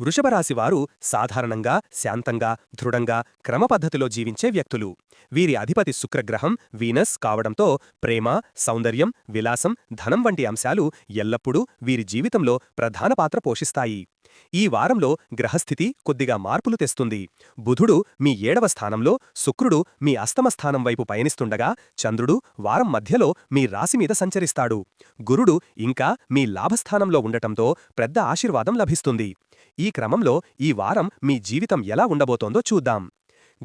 వృషభరాశివారు సాధారణంగా శాంతంగా దృఢంగా క్రమపద్ధతిలో జీవించే వ్యక్తులు. వీరి అధిపతి శుక్రగ్రహం వీనస్ కావడంతో ప్రేమ సౌందర్యం విలాసం ధనం వంటి అంశాలు ఎల్లప్పుడూ వీరి జీవితంలో ప్రధాన పాత్ర పోషిస్తాయి. ఈ వారంలో గ్రహస్థితి కొద్దిగా మార్పులు తెస్తుంది. బుధుడు మీ ఏడవ స్థానంలో శుక్రుడు మీ అస్తమ స్థానం వైపు పయనిస్తుండగా చంద్రుడు వారం మధ్యలో మీ రాశిమీద సంచరిస్తాడు. గురుడు ఇంకా మీ లాభస్థానంలో ఉండటంతో పెద్ద ఆశీర్వాదం లభిస్తుంది. ఈ క్రమంలో ఈ వారం మీ జీవితం ఎలా ఉండబోతోందో చూద్దాం.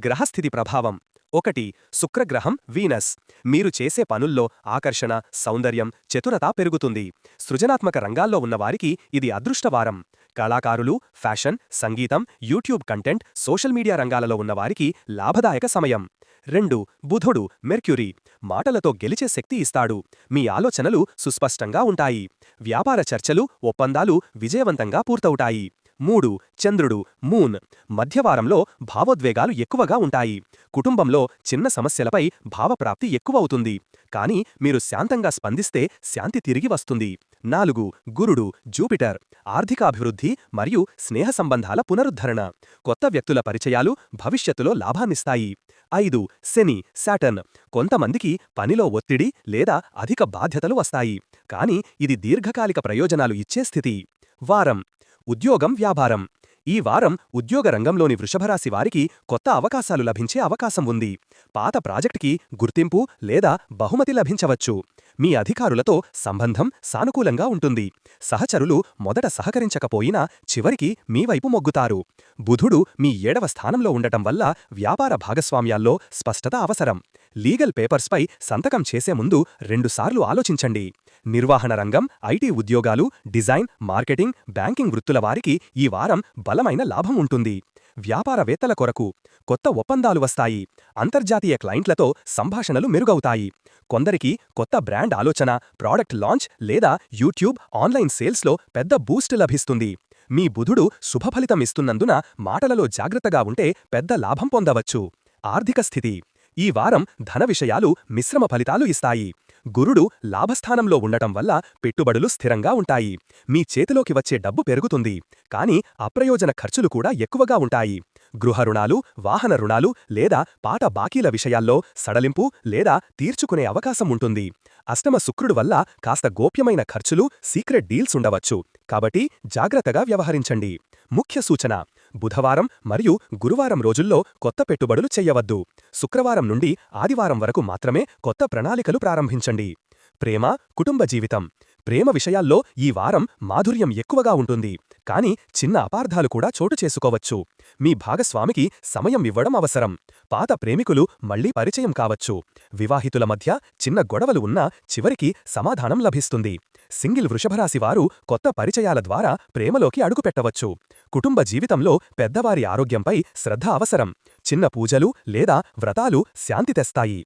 గ్రహస్థితి ప్రభావం. ఒకటి శుక్రగ్రహం వీనస్. మీరు చేసే పనుల్లో ఆకర్షణ సౌందర్యం చతురత పెరుగుతుంది. సృజనాత్మక రంగాల్లో ఉన్నవారికి ఇది అదృష్టవారం. కళాకారులు ఫ్యాషన్ సంగీతం యూట్యూబ్ కంటెంట్ సోషల్ మీడియా రంగాలలో ఉన్నవారికి లాభదాయక సమయం. రెండు బుధుడు మెర్క్యూరీ. మాటలతో గెలిచే శక్తి ఇస్తాడు. మీ ఆలోచనలు సుస్పష్టంగా ఉంటాయి. వ్యాపార చర్చలు ఒప్పందాలు విజయవంతంగా పూర్తవుతాయి. మూడు చంద్రుడు మూన్. మధ్యవారంలో భావోద్వేగాలు ఎక్కువగా ఉంటాయి. కుటుంబంలో చిన్న సమస్యలపై భావప్రాప్తి ఎక్కువవుతుంది. కాని మీరు శాంతంగా స్పందిస్తే శాంతి తిరిగి వస్తుంది. నాలుగు గురుడు జూపిటర్. ఆర్థికాభివృద్ధి మరియు స్నేహ సంబంధాల పునరుద్ధరణ. కొత్త వ్యక్తుల పరిచయాలు భవిష్యత్తులో లాభాన్నిస్తాయి. ఐదు శని శాటర్న్ కొంతమందికి పనిలో ఒత్తిడి లేదా అధిక బాధ్యతలు వస్తాయి. కాని ఇది దీర్ఘకాలిక ప్రయోజనాలు ఇచ్చే స్థితి. వారం. ఉద్యోగం వ్యాపారం. ఈ వారం ఉద్యోగ రంగంలోని వృషభరాశి వారికి కొత్త అవకాశాలు లభించే అవకాశం ఉంది. పాత ప్రాజెక్టుకి గుర్తింపు లేదా బహుమతి లభించవచ్చు. మీ అధికారులతో సంబంధం సానుకూలంగా ఉంటుంది. సహచరులు మొదట సహకరించకపోయినా చివరికి మీ వైపు మొగ్గుతారు. బుధుడు మీ ఏడవ స్థానంలో ఉండటం వల్ల వ్యాపార భాగస్వామ్యాల్లో స్పష్టత అవసరం. లీగల్ పేపర్స్పై సంతకం చేసే ముందు రెండుసార్లు ఆలోచించండి. నిర్వహణ రంగం ఐటీ ఉద్యోగాలు డిజైన్ మార్కెటింగ్ బ్యాంకింగ్ వృత్తుల వారికి ఈ వారం బలమైన లాభం ఉంటుంది. వ్యాపారవేత్తల కొరకు కొత్త ఒప్పందాలు వస్తాయి. అంతర్జాతీయ క్లయింట్లతో సంభాషణలు మెరుగవుతాయి. కొందరికి కొత్త బ్రాండ్ ఆలోచన ప్రాడక్ట్ లాంచ్ లేదా యూట్యూబ్ ఆన్లైన్ సేల్స్లో పెద్ద బూస్ట్ లభిస్తుంది. మీ బుధుడు శుభఫలితం ఇస్తున్నందున మాటలలో జాగ్రత్తగా ఉంటే పెద్ద లాభం పొందవచ్చు. ఆర్థిక స్థితి ఈ వారం ధన విషయాలు మిశ్రమ ఫలితాలు ఇస్తాయి. గురుడు లాభస్థానంలో ఉండటం వల్ల పెట్టుబడులు స్థిరంగా ఉంటాయి. మీ చేతిలోకి వచ్చే డబ్బు పెరుగుతుంది. కాని అప్రయోజన ఖర్చులు కూడా ఎక్కువగా ఉంటాయి. గృహ రుణాలు వాహన రుణాలు లేదా పాట బాకీల విషయాల్లో సడలింపు లేదా తీర్చుకునే అవకాశం ఉంటుంది. అష్టమ శుక్రుడు వల్ల కాస్త గోప్యమైన ఖర్చులు సీక్రెట్ డీల్స్ ఉండవచ్చు. కాబట్టి జాగ్రత్తగా వ్యవహరించండి. ముఖ్య సూచన బుధవారం మరియు గురువారం రోజుల్లో కొత్త పెట్టుబడులు చెయ్యవద్దు శుక్రవారం నుండి ఆదివారం వరకు మాత్రమే కొత్త ప్రణాళికలు ప్రారంభించండి. ప్రేమ కుటుంబ జీవితం. ప్రేమ విషయాల్లో ఈ వారం మాధుర్యం ఎక్కువగా ఉంటుంది. కాని చిన్న అపార్థాలు కూడా చోటు చేసుకోవచ్చు. మీ భాగస్వామికి సమయం ఇవ్వడం అవసరం. పాత ప్రేమికులు మళ్ళీ పరిచయం కావచ్చు. వివాహితుల మధ్య చిన్న గొడవలు ఉన్నా చివరికి సమాధానం లభిస్తుంది. సింగిల్ వృషభరాశివారు కొత్త పరిచయాల ద్వారా ప్రేమలోకి అడుగుపెట్టవచ్చు. కుటుంబ జీవితంలో పెద్దవారి ఆరోగ్యంపై శ్రద్ధ అవసరం. చిన్న పూజలు లేదా వ్రతాలు శాంతి తెస్తాయి.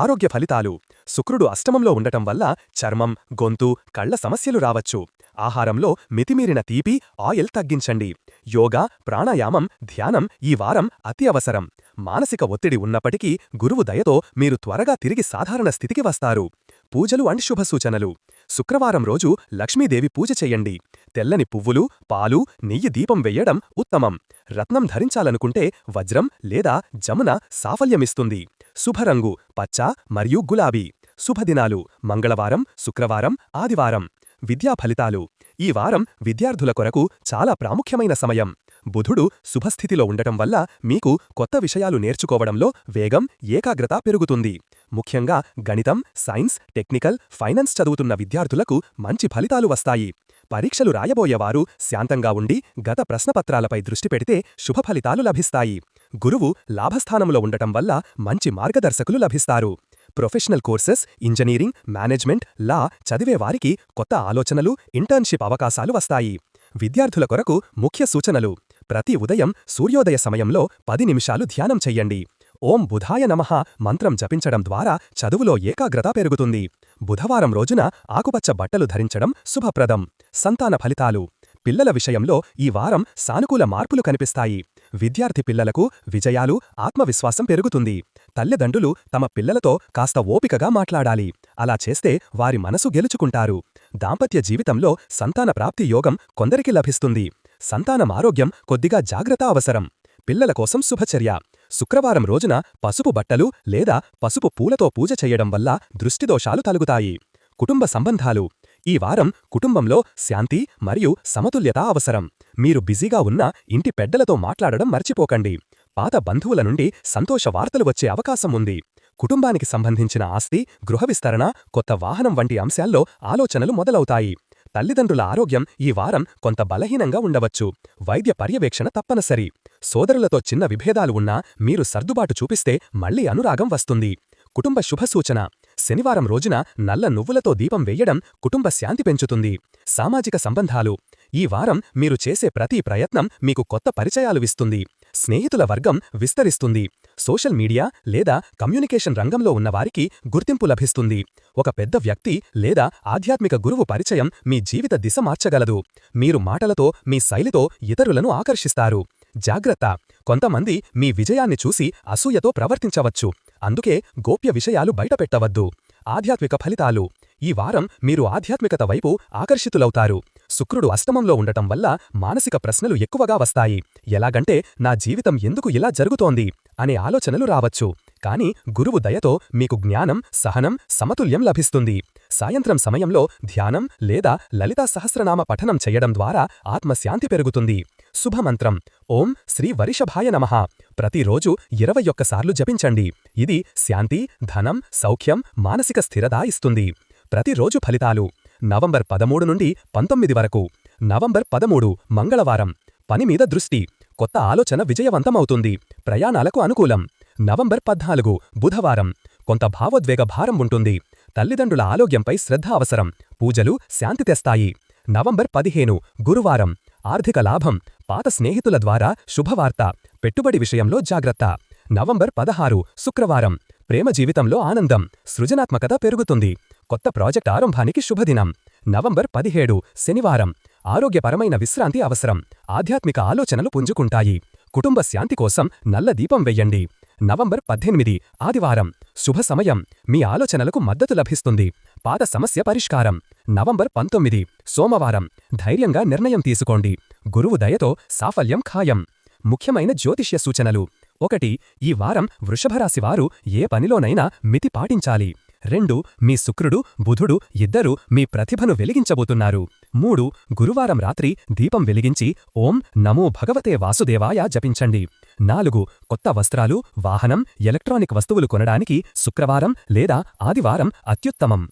ఆరోగ్య ఫలితాలు. శుక్రుడు అష్టమంలో ఉండటం వల్ల చర్మం గొంతు కళ్ళ సమస్యలు రావచ్చు. ఆహారంలో మితిమీరిన తీపి ఆయిల్ తగ్గించండి. యోగా ప్రాణాయామం ధ్యానం ఈ వారం అతి అవసరం. మానసిక ఒత్తిడి ఉన్నప్పటికీ గురువు దయతో మీరు త్వరగా తిరిగి సాధారణ స్థితికి వస్తారు. పూజలు అండ్ శుభసూచనలు శుక్రవారం రోజు లక్ష్మీదేవి పూజ చెయ్యండి తెల్లని పువ్వులు పాలు నెయ్యి దీపం వెయ్యడం ఉత్తమం. రత్నం ధరించాలనుకుంటే వజ్రం లేదా జమున సాఫల్యమిస్తుంది. శుభరంగు పచ్చ మరియు గులాబీ. శుభదినాలు మంగళవారం శుక్రవారం ఆదివారం. విద్యా ఫలితాలు. ఈ వారం విద్యార్థుల కొరకు చాలా ప్రాముఖ్యమైన సమయం. బుధుడు శుభస్థితిలో ఉండటం వల్ల మీకు కొత్త విషయాలు నేర్చుకోవడంలో వేగం ఏకాగ్రత పెరుగుతుంది. ముఖ్యంగా గణితం సైన్స్ టెక్నికల్ ఫైనాన్స్ చదువుతున్న విద్యార్థులకు మంచి ఫలితాలు వస్తాయి. పరీక్షలు రాయబోయేవారు శాంతంగా ఉండి గత ప్రశ్నపత్రాలపై దృష్టి పెడితే శుభ ఫలితాలు లభిస్తాయి. గురువు లాభస్థానంలో ఉండటం వల్ల మంచి మార్గదర్శకులు లభిస్తారు. Professional courses engineering management law చదివేవారికి కొత్త ఆలోచనలు ఇంటర్న్షిప్ అవకాశాలు వస్తాయి. విద్యార్థుల కొరకు ముఖ్య సూచనలు. ప్రతి ఉదయం సూర్యోదయ సమయంలో పది నిమిషాలు ధ్యానం చెయ్యండి. ఓం బుధాయ నమః మంత్రం జపించడం ద్వారా చదువులో ఏకాగ్రత పెరుగుతుంది. బుధవారం రోజున ఆకుపచ్చ బట్టలు ధరించడం శుభప్రదం. సంతాన ఫలితాలు. పిల్లల విషయంలో ఈ వారం సానుకూల మార్పులు కనిపిస్తాయి. విద్యార్థి పిల్లలకు విజయాలు ఆత్మవిశ్వాసం పెరుగుతుంది. తల్లిదండ్రులు తమ పిల్లలతో కాస్త ఓపికగా మాట్లాడాలి. అలా చేస్తే వారి మనసు గెలుచుకుంటారు. దాంపత్య జీవితంలో సంతాన ప్రాప్తి యోగం కొందరికి లభిస్తుంది. సంతానం ఆరోగ్యం కొద్దిగా జాగ్రత్త అవసరం. పిల్లల కోసం శుభచర్య. శుక్రవారం రోజున పసుపు బట్టలు లేదా పసుపు పూలతో పూజ చెయ్యడం వల్ల దృష్టిదోషాలు తలుగుతాయి. కుటుంబ సంబంధాలు. ఈ వారం కుటుంబంలో శాంతి మరియు సమతుల్యత అవసరం. మీరు బిజీగా ఉన్నా ఇంటి పెద్దలతో మాట్లాడడం మర్చిపోకండి. పాత బంధువుల నుండి సంతోష వార్తలు వచ్చే అవకాశం ఉంది. కుటుంబానికి సంబంధించిన ఆస్తి గృహ విస్తరణ కొత్త వాహనం వంటి అంశాల్లో ఆలోచనలు మొదలవుతాయి. తల్లిదండ్రుల ఆరోగ్యం ఈ వారం కొంత బలహీనంగా ఉండవచ్చు. వైద్య పర్యవేక్షణ తప్పనిసరి. సోదరులతో చిన్న విభేదాలు ఉన్నా మీరు సర్దుబాటు చూపిస్తే మళ్ళీ అనురాగం వస్తుంది. కుటుంబ శుభసూచన. శనివారం రోజున నల్ల నువ్వులతో దీపం వెయ్యడం కుటుంబ శాంతి పెంచుతుంది. సామాజిక సంబంధాలు. ఈ వారం మీరు చేసే ప్రతి ప్రయత్నం మీకు కొత్త పరిచయాలు ఇస్తుంది. స్నేహితుల వర్గం విస్తరిస్తుంది. సోషల్ మీడియా లేదా కమ్యూనికేషన్ రంగంలో ఉన్నవారికి గుర్తింపు లభిస్తుంది. ఒక పెద్ద వ్యక్తి లేదా ఆధ్యాత్మిక గురువు పరిచయం మీ జీవిత దిశ మార్చగలదు. మీరు మాటలతో మీ శైలితో ఇతరులను ఆకర్షిస్తారు. జాగ్రత్త! కొంతమంది మీ విజయాన్ని చూసి అసూయతో ప్రవర్తించవచ్చు. అందుకే గోప్య విషయాలు బయటపెట్టవద్దు. ఆధ్యాత్మిక ఫలితాలు. ఈ వారం మీరు ఆధ్యాత్మికత వైపు ఆకర్షితులవుతారు. శుక్రుడు అష్టమంలో ఉండటం వల్ల మానసిక ప్రశ్నలు ఎక్కువగా వస్తాయి. ఎలాగంటే నా జీవితం ఎందుకు ఇలా జరుగుతోంది? అనే ఆలోచనలు రావచ్చు. కాని గురువు దయతో మీకు జ్ఞానం సహనం సమతుల్యం లభిస్తుంది. సాయంత్రం సమయంలో ధ్యానం లేదా లలితా సహస్రనామ పఠనం చెయ్యడం ద్వారా ఆత్మశాంతి పెరుగుతుంది. శుభమంత్రం. ఓం శ్రీ వరిషభాయ నమః. ప్రతిరోజు ఇరవై ఒక్కసార్లు జపించండి. ఇది శాంతి ధనం సౌఖ్యం మానసిక స్థిరత ఇస్తుంది. ప్రతిరోజు ఫలితాలు. నవంబర్ పదమూడు నుండి పంతొమ్మిది వరకు. నవంబర్ పదమూడు మంగళవారం. పనిమీద దృష్టి. కొత్త ఆలోచన విజయవంతమవుతుంది. ప్రయాణాలకు అనుకూలం. నవంబర్ పద్నాలుగు బుధవారం. కొంత భావోద్వేగ భారం ఉంటుంది. తల్లిదండ్రుల ఆరోగ్యంపై శ్రద్ధ అవసరం. పూజలు శాంతి తెస్తాయి. నవంబర్ పదిహేను గురువారం. ఆర్థిక లాభం. పాత స్నేహితుల ద్వారా శుభవార్త. పెట్టుబడి విషయంలో జాగ్రత్త. నవంబర్ పదహారు శుక్రవారం. ప్రేమ జీవితంలో ఆనందం. సృజనాత్మకత పెరుగుతుంది. కొత్త ప్రాజెక్ట్ ఆరంభానికి శుభదినం. నవంబర్ పదిహేడు శనివారం. ఆరోగ్యపరమైన విశ్రాంతి అవసరం. ఆధ్యాత్మిక ఆలోచనలు పుంజుకుంటాయి. కుటుంబ శాంతి కోసం నల్ల దీపం వెయ్యండి. నవంబర్ పద్దెనిమిది ఆదివారం. శుభ సమయం. మీ ఆలోచనలకు మద్దతు లభిస్తుంది. పాత సమస్య పరిష్కారం. నవంబర్ పంతొమ్మిది సోమవారం. ధైర్యంగా నిర్ణయం తీసుకోండి. గురువు దయతో సాఫల్యం ఖాయం. ముఖ్యమైన జ్యోతిష్య సూచనలు. ఒకటి ఈ వారం వృషభరాశివారు ఏ పనిలోనైనా మితి పాటించాలి. రెండు మీ శుక్రుడు బుధుడు ఇద్దరూ మీ ప్రతిభను వెలిగించబోతున్నారు. మూడు గురువారం రాత్రి దీపం వెలిగించి ఓం నమో భగవతే వాసుదేవాయ జపించండి. నాలుగు కొత్త వస్త్రాలు వాహనం ఎలక్ట్రానిక్ వస్తువులు కొనడానికి శుక్రవారం లేదా ఆదివారం అత్యుత్తమం.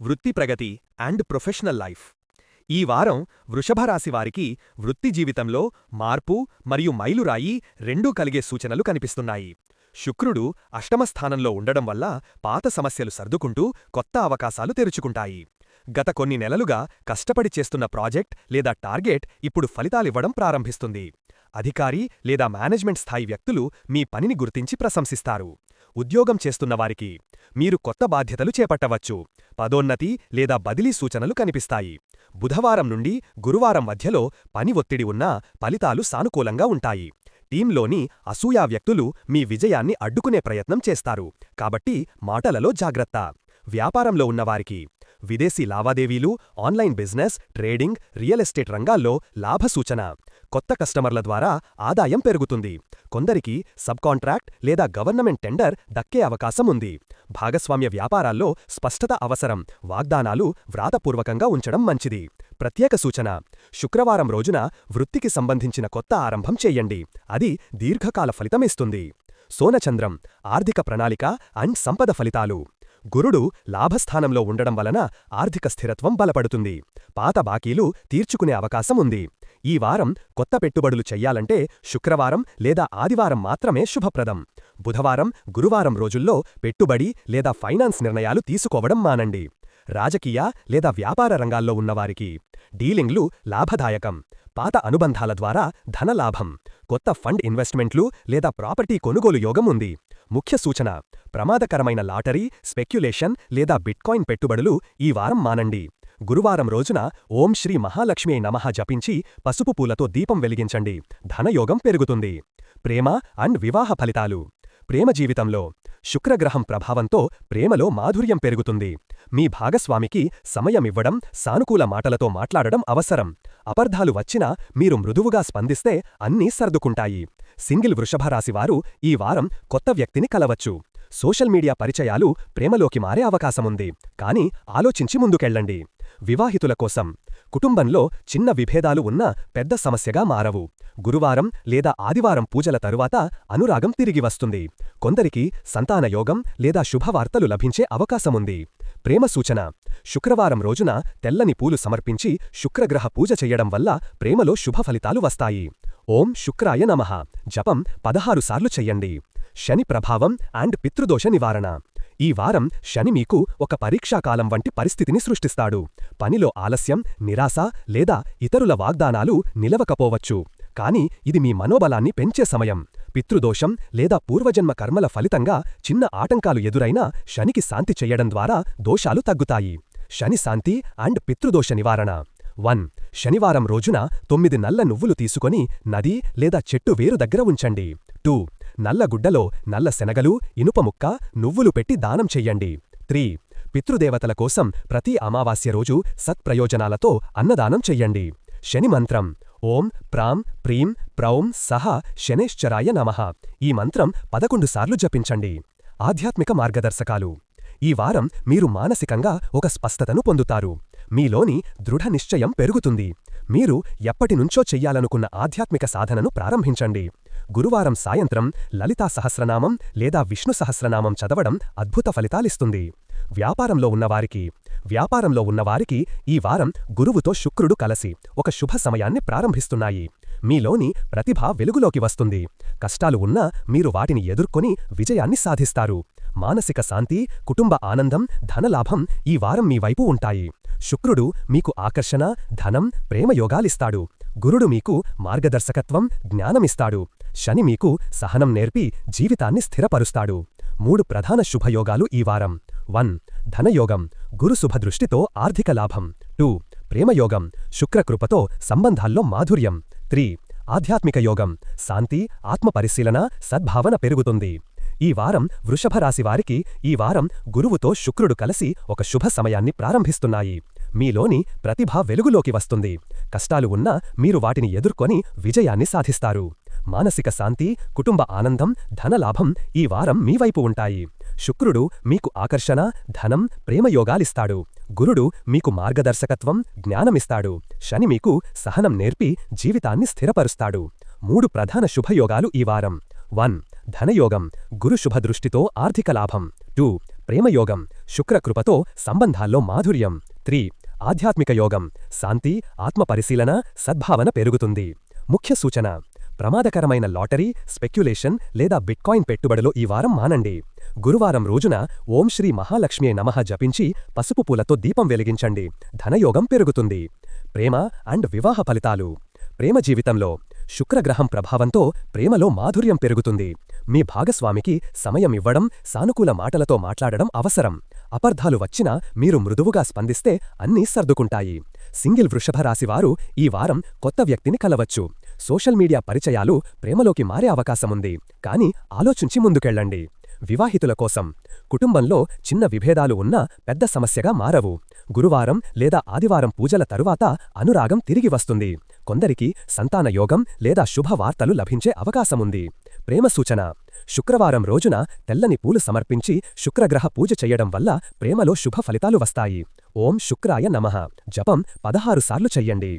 వృత్తి ప్రగతి అండ్ ప్రొఫెషనల్ లైఫ్. ఈ వారం వృషభరాశివారికి వృత్తి జీవితంలో మార్పు మరియు మైలురాయి రెండూ కలిగే సూచనలు కనిపిస్తున్నాయి. శుక్రుడు అష్టమస్థానంలో ఉండడం వల్ల పాత సమస్యలు సర్దుకుంటూ కొత్త అవకాశాలు తెరుచుకుంటాయి. గత కొన్ని నెలలుగా కష్టపడి చేస్తున్న ప్రాజెక్ట్ లేదా టార్గెట్ ఇప్పుడు ఫలితాలివ్వడం ప్రారంభిస్తుంది. అధికారి లేదా మేనేజ్మెంట్ స్థాయి వ్యక్తులు మీ పనిని గుర్తించి ప్రశంసిస్తారు. ఉద్యోగం చేస్తున్నవారికి మీరు కొత్త బాధ్యతలు చేపట్టవచ్చు. పదోన్నతి లేదా బదిలీ సూచనలు కనిపిస్తాయి. బుధవారం నుండి గురువారం మధ్యలో పని ఒత్తిడి ఉన్నా ఫలితాలు సానుకూలంగా ఉంటాయి. టీంలోని అసూయా వ్యక్తులు మీ విజయాన్ని అడ్డుకునే ప్రయత్నం చేస్తారు. కాబట్టి మాటలలో జాగ్రత్త. వ్యాపారంలో ఉన్నవారికి విదేశీ లావాదేవీలు online business trading real estate రంగాల్లో లాభసూచన. కొత్త కస్టమర్ల ద్వారా ఆదాయం పెరుగుతుంది. కొందరికి సబ్ కాంట్రాక్ట్ లేదా గవర్నమెంట్ టెండర్ దక్కే అవకాశం ఉంది. భాగస్వామ్య వ్యాపారాల్లో స్పష్టత అవసరం. వాగ్దానాలు వ్రాతపూర్వకంగా ఉంచడం మంచిది. ప్రత్యేక సూచన శుక్రవారం రోజున వృత్తికి సంబంధించిన కొత్త ఆరంభం చెయ్యండి అది దీర్ఘకాల ఫలితమిస్తుంది సోనచంద్రం ఆర్థిక ప్రణాళిక అండ్ సంపద ఫలితాలు. గురుడు లాభస్థానంలో ఉండడం వలన ఆర్థిక స్థిరత్వం బలపడుతుంది. పాత బాకీలు తీర్చుకునే అవకాశం ఉంది. ఈ వారం కొత్త పెట్టుబడులు చెయ్యాలంటే శుక్రవారం లేదా ఆదివారం మాత్రమే శుభప్రదం. బుధవారం గురువారం రోజుల్లో పెట్టుబడి లేదా ఫైనాన్స్ నిర్ణయాలు తీసుకోవడం మానండి. రాజకీయ లేదా వ్యాపార రంగాల్లో ఉన్నవారికి డీలింగ్లు లాభదాయకం. పాత అనుబంధాల ద్వారా ధనలాభం కొత్త ఫండ్ ఇన్వెస్ట్మెంట్లు లేదా ప్రాపర్టీ కొనుగోలు యోగం ఉంది. ముఖ్య సూచన ప్రమాదకరమైన లాటరీ స్పెక్యులేషన్ లేదా బిట్కాయిన్ పెట్టుబడులు ఈ వారం మానండి. గురువారం రోజున ఓం శ్రీ మహాలక్ష్మి నమః జపించి పసుపు పూలతో దీపం వెలిగించండి. ధనయోగం పెరుగుతుంది. ప్రేమ అండ్ వివాహ ఫలితాలు. ప్రేమ జీవితంలో శుక్రగ్రహం ప్రభావంతో ప్రేమలో మాధుర్యం పెరుగుతుంది. మీ భాగస్వామికి సమయమివ్వడం సానుకూల మాటలతో మాట్లాడడం అవసరం. అపర్ధాలు వచ్చినా మీరు మృదువుగా స్పందిస్తే అన్నీ సర్దుకుంటాయి. సింగిల్ వృషభరాశివారు ఈ వారం కొత్త వ్యక్తిని కలవచ్చు. సోషల్ మీడియా పరిచయాలు ప్రేమలోకి మారే అవకాశముంది. కాని ఆలోచించి ముందుకెళ్ళండి. వివాహితుల కోసం. కుటుంబంలో చిన్న విభేదాలు ఉన్నా పెద్ద సమస్యగా మారవు. గురువారం లేదా ఆదివారం పూజల తరువాత అనురాగం తిరిగి వస్తుంది. కొందరికి సంతానయోగం లేదా శుభవార్తలు లభించే అవకాశముంది. ప్రేమ సూచన. శుక్రవారం రోజున తెల్లని పూలు సమర్పించి శుక్రగ్రహ పూజ చెయ్యడం వల్ల ప్రేమలో శుభ ఫలితాలు వస్తాయి. ఓం శుక్రాయ నమః. జపం పదహారుసార్లు చెయ్యండి శని ప్రభావం అండ్ పితృదోష నివారణ. ఈ వారం శని మీకు ఒక పరీక్షాకాలం వంటి పరిస్థితిని సృష్టిస్తాడు. పనిలో ఆలస్యం నిరాశ లేదా ఇతరుల వాగ్దానాలు నిలవకపోవచ్చు. కాని ఇది మీ మనోబలాన్ని పెంచే సమయం. పితృదోషం లేదా పూర్వజన్మ కర్మల ఫలితంగా చిన్న ఆటంకాలు ఎదురైనా శనికి శాంతి చెయ్యడం ద్వారా దోషాలు తగ్గుతాయి. శని శాంతి అండ్ పితృదోష నివారణ. వన్. శనివారం రోజున తొమ్మిది నల్ల నువ్వులు తీసుకొని నది లేదా చెట్టు వేరు దగ్గర ఉంచండి. టూ. నల్ల గుడ్డలో నల్ల శనగలు ఇనుపముక్క నువ్వులు పెట్టి దానం చెయ్యండి. త్రీ. పితృదేవతల కోసం ప్రతి అమావాస్య రోజు సత్ప్రయోజనాలతో అన్నదానం చెయ్యండి. శని మంత్రం. ఓం ప్రాం ప్రీం ప్రౌం సహ శనేశ్చరాయ నమః. ఈ మంత్రం పదకొండు సార్లు జపించండి. ఆధ్యాత్మిక మార్గదర్శకాలు. ఈ వారం మీరు మానసికంగా ఒక స్పష్టతను పొందుతారు. మీలోని దృఢ నిశ్చయం పెరుగుతుంది. మీరు ఎప్పటినుంచో చెయ్యాలనుకున్న ఆధ్యాత్మిక సాధనను ప్రారంభించండి. గురువారం సాయంత్రం లలితా సహస్రనామం లేదా విష్ణు సహస్రనామం చదవడం అద్భుత ఫలితాలిస్తుంది. వ్యాపారంలో ఉన్నవారికి వ్యాపారంలో ఉన్నవారికి ఈ వారం గురువుతో శుక్రుడు కలసి ఒక శుభ సమయాన్ని ప్రారంభిస్తున్నాయి. మీలోని ప్రతిభ వెలుగులోకి వస్తుంది. కష్టాలు ఉన్నా మీరు వాటిని ఎదుర్కొని విజయాన్ని సాధిస్తారు. మానసిక శాంతి కుటుంబ ఆనందం ధనలాభం ఈ వారం మీ వైపు ఉంటాయి. శుక్రుడు మీకు ఆకర్షణ ధనం ప్రేమయోగాలిస్తాడు గురుడు మీకు మార్గదర్శకత్వం జ్ఞానమిస్తాడు. శని మీకు సహనం నేర్పి జీవితాన్ని స్థిరపరుస్తాడు. మూడు ప్రధాన శుభయోగాలు ఈ వారం. వన్ ధనయోగం. గురు శుభదృష్టితో ఆర్థిక లాభం. టూ ప్రేమయోగం. శుక్రకృపతో సంబంధాల్లో మాధుర్యం. త్రీ ఆధ్యాత్మిక యోగం. శాంతి ఆత్మపరిశీలన సద్భావన పెరుగుతుంది. ఈ వారం వృషభరాశివారికి ఈ వారం గురువుతో శుక్రుడు కలిసి ఒక శుభ సమయాన్ని ప్రారంభిస్తున్నాయి. మీలోని ప్రతిభ వెలుగులోకి వస్తుంది. కష్టాలు ఉన్నా మీరు వాటిని ఎదుర్కొని విజయాన్ని సాధిస్తారు. మానసిక శాంతి కుటుంబ ఆనందం ధనలాభం ఈ వారం మీ వైపు ఉంటాయి. శుక్రుడు మీకు ఆకర్షణ ధనం ప్రేమయోగాలిస్తాడు గురుడు మీకు మార్గదర్శకత్వం జ్ఞానమిస్తాడు. శని మీకు సహనం నేర్పి జీవితాన్ని స్థిరపరుస్తాడు. మూడు ప్రధాన శుభయోగాలు ఈ వారం. వన్ ధనయోగం. గురు శుభదృష్టితో ఆర్థిక లాభం. టూ ప్రేమయోగం. శుక్రకృపతో సంబంధాల్లో మాధుర్యం. త్రీ ఆధ్యాత్మిక యోగం. శాంతి ఆత్మపరిశీలన సద్భావన పెరుగుతుంది. ముఖ్య సూచన ప్రమాదకరమైన లాటరీ స్పెక్యులేషన్ లేదా బిట్కాయిన్ పెట్టుబడిలో ఈ వారం మానండి. గురువారం రోజున ఓం శ్రీ మహాలక్ష్మియే నమః జపించి పసుపు పూలతో దీపం వెలిగించండి. ధనయోగం పెరుగుతుంది. ప్రేమ అండ్ వివాహ ఫలితాలు. ప్రేమ జీవితంలో శుక్రగ్రహం ప్రభావంతో ప్రేమలో మాధుర్యం పెరుగుతుంది. మీ భాగస్వామికి సమయం ఇవ్వడం సానుకూల మాటలతో మాట్లాడడం అవసరం. అపర్ధాలు వచ్చినా మీరు మృదువుగా స్పందిస్తే అన్నీ సర్దుకుంటాయి. సింగిల్ వృషభరాశివారు ఈ వారం కొత్త వ్యక్తిని కలవచ్చు. సోషల్ మీడియా పరిచయాలు ప్రేమలోకి మారే అవకాశముంది. కానీ ఆలోచించి ముందుకెళ్ళండి. వివాహితుల కోసం. కుటుంబంలో చిన్న విభేదాలు ఉన్నా పెద్ద సమస్యగా మారవు. గురువారం లేదా ఆదివారం పూజల తరువాత అనురాగం తిరిగి వస్తుంది. కొందరికి సంతాన యోగం లేదా శుభవార్తలు లభించే అవకాశముంది. ప్రేమ సూచన. శుక్రవారం రోజున తెల్లని పూలు సమర్పించి శుక్రగ్రహ పూజ చెయ్యడం వల్ల ప్రేమలో శుభ ఫలితాలు వస్తాయి. ఓం శుక్రాయ నమః. జపం పదహారుసార్లు చెయ్యండి.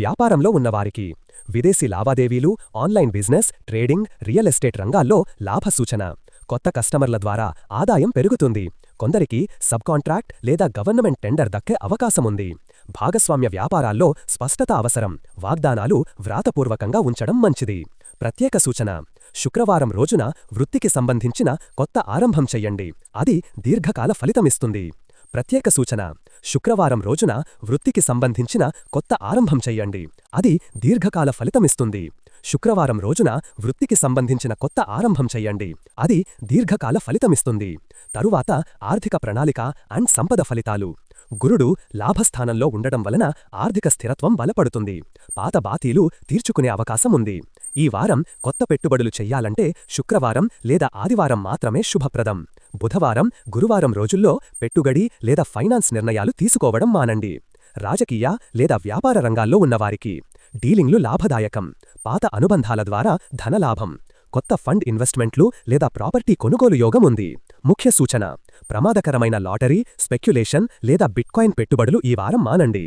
వ్యాపారంలో ఉన్నవారికి విదేశీ లావాదేవీలు online business trading real estate రంగాల్లో లాభ సూచన కొత్త కస్టమర్ల ద్వారా ఆదాయం పెరుగుతుంది. కొందరికి సబ్ కాంట్రాక్ట్ లేదా గవర్నమెంట్ టెండర్ దక్కే అవకాశముంది. భాగస్వామ్య వ్యాపారాల్లో స్పష్టత అవసరం. వాగ్దానాలు వ్రాతపూర్వకంగా ఉంచడం మంచిది. ప్రత్యేక సూచన. శుక్రవారం రోజున వృత్తికి సంబంధించిన కొత్త ఆరంభం చెయ్యండి. అది దీర్ఘకాల ఫలితమిస్తుంది. ప్రత్యేక సూచన. శుక్రవారం రోజున వృత్తికి సంబంధించిన కొత్త ఆరంభం చెయ్యండి అది దీర్ఘకాల ఫలితమిస్తుంది. శుక్రవారం రోజున వృత్తికి సంబంధించిన కొత్త ఆరంభం చెయ్యండి అది దీర్ఘకాల ఫలితమిస్తుంది. తరువాత ఆర్థిక ప్రణాళిక అండ్ సంపద ఫలితాలు. గురుడు లాభస్థానంలో ఉండడం వలన ఆర్థిక స్థిరత్వం బలపడుతుంది. పాత బాతీలు తీర్చుకునే అవకాశం ఉంది. ఈ వారం కొత్త పెట్టుబడులు చెయ్యాలంటే శుక్రవారం లేదా ఆదివారం మాత్రమే శుభప్రదం. బుధవారం గురువారం రోజుల్లో పెట్టుబడి లేదా ఫైనాన్స్ నిర్ణయాలు తీసుకోవడం మానండి. రాజకీయ లేదా వ్యాపార రంగాల్లో ఉన్నవారికి డీలింగ్లు లాభదాయకం పాత అనుబంధాల ద్వారా ధనలాభం కొత్త ఫండ్ ఇన్వెస్ట్మెంట్లు లేదా ప్రాపర్టీ కొనుగోలు యోగం ఉంది. ముఖ్య సూచన ప్రమాదకరమైన లాటరీ స్పెక్యులేషన్ లేదా బిట్కాయిన్ పెట్టుబడులు ఈ వారం మానండి.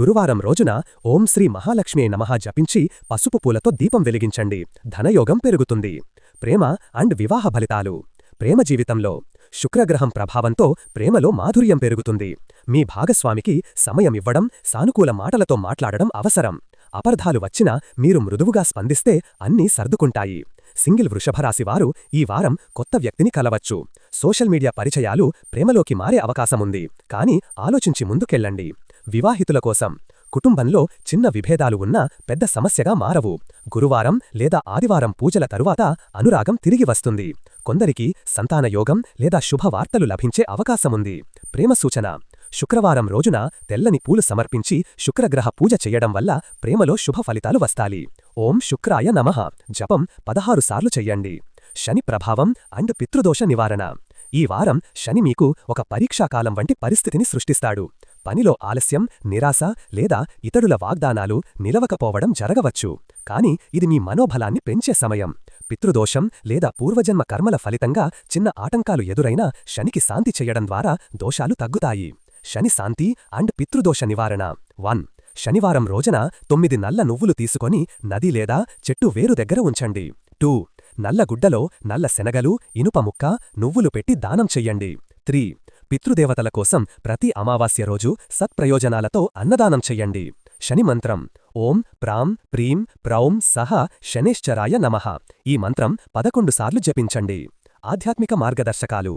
గురువారం రోజున ఓం శ్రీ మహాలక్ష్మి నమః జపించి పసుపు పూలతో దీపం వెలిగించండి. ధనయోగం పెరుగుతుంది. ప్రేమ అండ్ వివాహ ఫలితాలు. ప్రేమ జీవితంలో శుక్రగ్రహం ప్రభావంతో ప్రేమలో మాధుర్యం పెరుగుతుంది. మీ భాగస్వామికి సమయమివ్వడం సానుకూల మాటలతో మాట్లాడడం అవసరం. అపర్ధాలు వచ్చినా మీరు మృదువుగా స్పందిస్తే అన్నీ సర్దుకుంటాయి. సింగిల్ వృషభరాశివారు ఈ వారం కొత్త వ్యక్తిని కలవచ్చు. సోషల్ మీడియా పరిచయాలు ప్రేమలోకి మారే అవకాశముంది. కానీ ఆలోచించి ముందుకెళ్ళండి. వివాహితుల కోసం కుటుంబంలో చిన్న విభేదాలు ఉన్నా పెద్ద సమస్యగా మారవు. గురువారం లేదా ఆదివారం పూజల తరువాత అనురాగం తిరిగి వస్తుంది. కొందరికి సంతానయోగం లేదా శుభవార్తలు లభించే అవకాశముంది. ప్రేమ సూచన. శుక్రవారం రోజున తెల్లని పూలు సమర్పించి శుక్రగ్రహ పూజ చెయ్యడం వల్ల ప్రేమలో శుభ ఫలితాలు వస్తాలి ఓం శుక్రాయ నమః. జపం పదహారు సార్లు చెయ్యండి. శని ప్రభావం అండ్ పితృదోష నివారణ. ఈ వారం శని మీకు ఒక పరీక్షాకాలం వంటి పరిస్థితిని సృష్టిస్తాడు. పనిలో ఆలస్యం నిరాశ లేదా ఇతరుల వాగ్దానాలు నిలవకపోవడం జరగవచ్చు. కాని ఇది మీ మనోబలాన్ని పెంచే సమయం. పితృదోషం లేదా పూర్వజన్మ కర్మల ఫలితంగా చిన్న ఆటంకాలు ఎదురైనా శనికి శాంతి చెయ్యడం ద్వారా దోషాలు తగ్గుతాయి. శని శాంతి అండ్ పితృదోష నివారణ. వన్. శనివారం రోజున తొమ్మిది నల్ల నువ్వులు తీసుకొని నది లేదా చెట్టు వేరు దగ్గర ఉంచండి. టూ. నల్ల గుడ్డలో నల్ల శనగలు ఇనుప ముక్క నువ్వులు పెట్టి దానం చెయ్యండి. త్రీ. పితృదేవతల కోసం ప్రతి అమావాస్య రోజు సత్ప్రయోజనాలతో అన్నదానం చెయ్యండి. శని మంత్రం. ఓం ప్రాం ప్రీం ప్రౌం సహ శనేశ్చరాయ నమః. ఈ మంత్రం పదకొండు సార్లు జపించండి. ఆధ్యాత్మిక మార్గదర్శకాలు.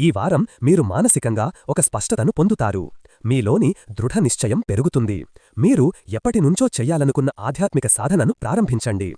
ఈ వారం మీరు మానసికంగా ఒక స్పష్టతను పొందుతారు. మీలోని దృఢ నిశ్చయం పెరుగుతుంది. మీరు ఎప్పటినుంచో చెయ్యాలనుకున్న ఆధ్యాత్మిక సాధనను ప్రారంభించండి.